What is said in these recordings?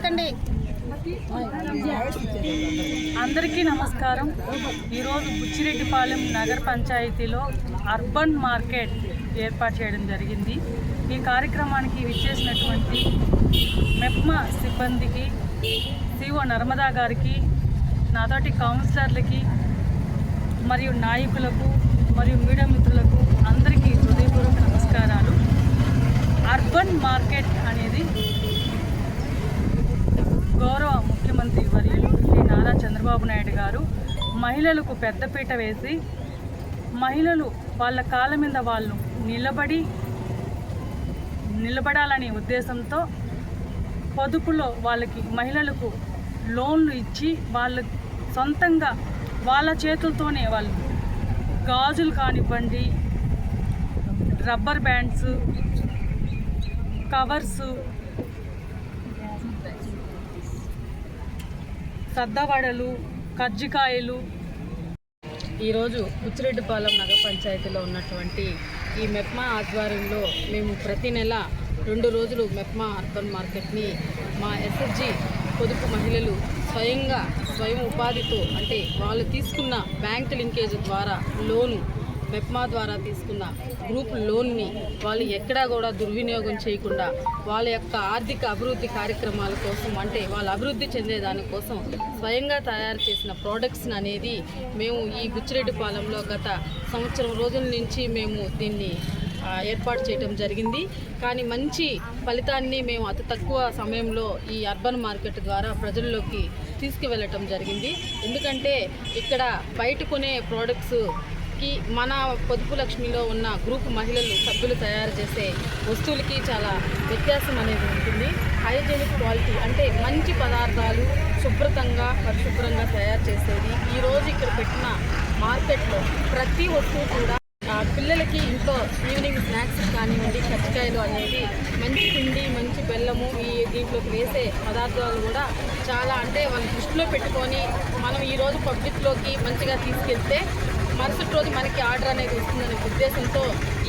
మాట్లాడకండి. అందరికీ నమస్కారం. ఈరోజు బుచ్చిరెడ్డిపాలెం నగర పంచాయతీలో అర్బన్ మార్కెట్ ఏర్పాటు చేయడం జరిగింది. ఈ కార్యక్రమానికి విచ్చేసినటువంటి మెప్మా సిబ్బందికి సిఓ నర్మదా గారికి నాతోటి కౌన్సిలర్లకి మరియు నాయకులకు మరియు మీడియా మిత్రులకు అందరికీ హృదయపూర్వక నమస్కారాలు. అర్బన్ మార్కెట్ అనేది గౌరవ ముఖ్యమంత్రి వర్యులు శ్రీ నారా చంద్రబాబు నాయుడు గారు మహిళలకు పెద్దపీట వేసి మహిళలు వాళ్ళ కాళ్ళ మీద వాళ్ళు నిలబడి నిలబడాలనే ఉద్దేశంతో పొదుపులో వాళ్ళకి మహిళలకు లోన్లు ఇచ్చి వాళ్ళ సొంతంగా వాళ్ళ చేతులతోనే వాళ్ళు గాజులు కానివ్వండి రబ్బర్ బ్యాండ్స్ కవర్సు సద్దవడలు కజ్జికాయలు. ఈరోజు ఉచ్చిరెడ్డిపాలెం నగర పంచాయతీలో ఉన్నటువంటి ఈ మెప్మా ఆధ్వర్యంలో మేము ప్రతి నెల రెండు రోజులు మెప్మా అర్బన్ మార్కెట్ని మా ఎస్ఎస్జి పొదుపు మహిళలు స్వయంగా స్వయం ఉపాధితో అంటే వాళ్ళు తీసుకున్న బ్యాంక్ లింకేజ్ ద్వారా లోను మెప్మా ద్వారా తీసుకున్న గ్రూప్ లోన్ని వాళ్ళు ఎక్కడా కూడా దుర్వినియోగం చేయకుండా వాళ్ళ యొక్క ఆర్థిక అభివృద్ధి కార్యక్రమాల కోసం అంటే వాళ్ళ అభివృద్ధి చెందే దానికోసం స్వయంగా తయారు చేసిన ప్రోడక్ట్స్ అనేది మేము ఈ బుచ్చిరెడ్డిపాలెంలో గత సంవత్సరం రోజుల నుంచి మేము దీన్ని ఏర్పాటు చేయడం జరిగింది. కానీ మంచి ఫలితాన్ని మేము అతి తక్కువ సమయంలో ఈ అర్బన్ మార్కెట్ ద్వారా ప్రజల్లోకి తీసుకువెళ్ళటం జరిగింది. ఎందుకంటే ఇక్కడ బయట కొనే ప్రోడక్ట్స్ కి మన పొదుపు లక్ష్మిలో ఉన్న గ్రూప్ మహిళలు సభ్యులు తయారు చేసే వస్తువులకి చాలా వ్యత్యాసం అనేది ఉంటుంది. హైజెనిక్ క్వాలిటీ అంటే మంచి పదార్థాలు శుభ్రతంగా పరిశుభ్రంగా తయారు చేసేది. ఈరోజు ఇక్కడ పెట్టిన మార్కెట్లో ప్రతి వస్తువు కూడా ఆ, పిల్లలకి ఇంట్లో ఈవినింగ్ స్నాక్స్ కానివ్వండి కచ్చికాయలు అనేది మంచి పిండి మంచి బెల్లము ఈ దీంట్లోకి వేసే పదార్థాలు కూడా చాలా అంటే వాళ్ళు దృష్టిలో పెట్టుకొని మనం ఈరోజు పబ్లిక్లోకి మంచిగా తీసుకెళ్తే మరుసటి రోజు మనకి ఆర్డర్ అనేది వస్తుందనే ఉద్దేశంతో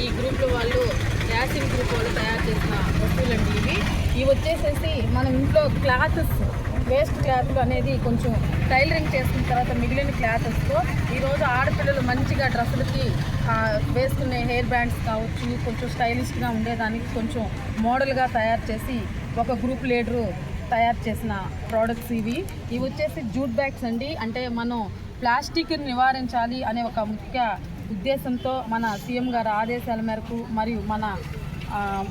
ఈ గ్రూప్లో వాళ్ళు యాసింగ్ గ్రూప్ వాళ్ళు తయారు చేసిన వస్తువులండి ఇవి. ఇవి వచ్చేసేసి మనం ఇంట్లో క్లాథెస్ వేస్ట్ క్లాత్లు అనేది కొంచెం టైలరింగ్ చేసుకున్న తర్వాత మిగిలిన క్లాత్స్తో ఈరోజు ఆడపిల్లలు మంచిగా డ్రెస్సులకి వేసుకునే హెయిర్ బ్యాండ్స్ కావచ్చు కొంచెం స్టైలిష్గా ఉండేదానికి కొంచెం మోడల్గా తయారు చేసి ఒక గ్రూప్ లీడరు తయారు చేసిన ప్రోడక్ట్స్ ఇవి. ఇవి వచ్చేసి జూట్ బ్యాగ్స్ అండి. అంటే మనం ప్లాస్టిక్ని నివారించాలి అనే ఒక ముఖ్య ఉద్దేశంతో మన సీఎం గారి ఆదేశాల మేరకు మరియు మన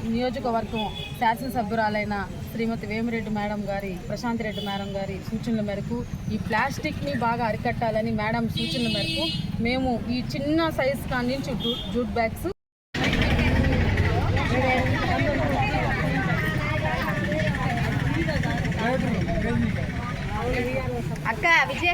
నియోజకవర్గం శాసనసభ్యురాలైన శ్రీమతి వేమిరెడ్డి మేడం గారి ప్రశాంత్ రెడ్డి మేడం గారి సూచనల మేరకు ఈ ప్లాస్టిక్ని బాగా అరికట్టాలని మేడం సూచనల మేరకు మేము ఈ చిన్న సైజ్ కాని నుంచి జూట్ బ్యాగ్స్ అక్క విజయ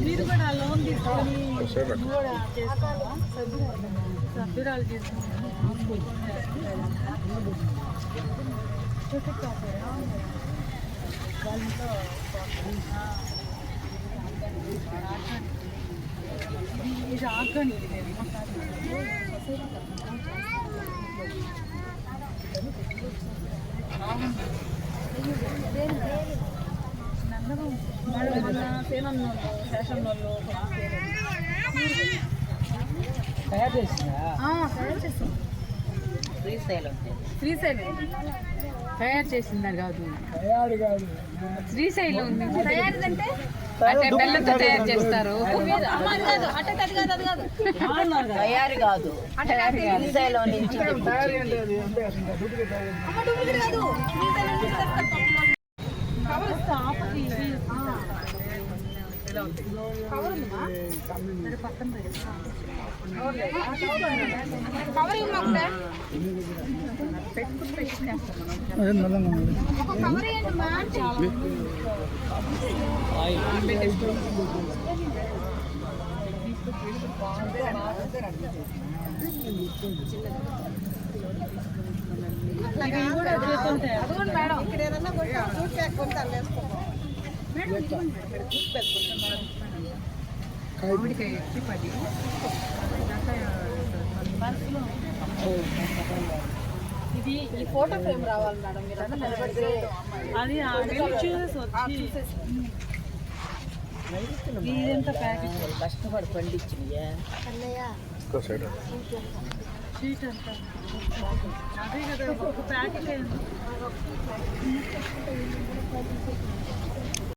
మీరు కూడా లోన్ తీసుకొని మీరు కూడా చేసుకోవాలా? సభ్యురాలు చేసుకుంటారా? ఇది- ఇది ఆర్గానిక్ ఇది. మన సేనన్నోళ్ళు శేషన్ వాళ్ళు తయారు చేసిందా తయారు శ్రీశైలం శ్రీశైలం తయారు చేసిందా కాదు శ్రీశైలం తయారీదంటే అంటే బెల్లంతో తయారు చేస్తారు అమ్మ, అది కాదు అట్ట అది కాదు అది కాదు తయారు కాదు శ్రీశైలం నుంచి ఇది ఈ ఫోటో ఫ్రేమ్ రావాలి మేడం మీరు అది ఇదంతా ప్యాకెట్ కష్టపడి పండించినయా షీట్ అంతా అదే కదా ఒక ప్యాకెట్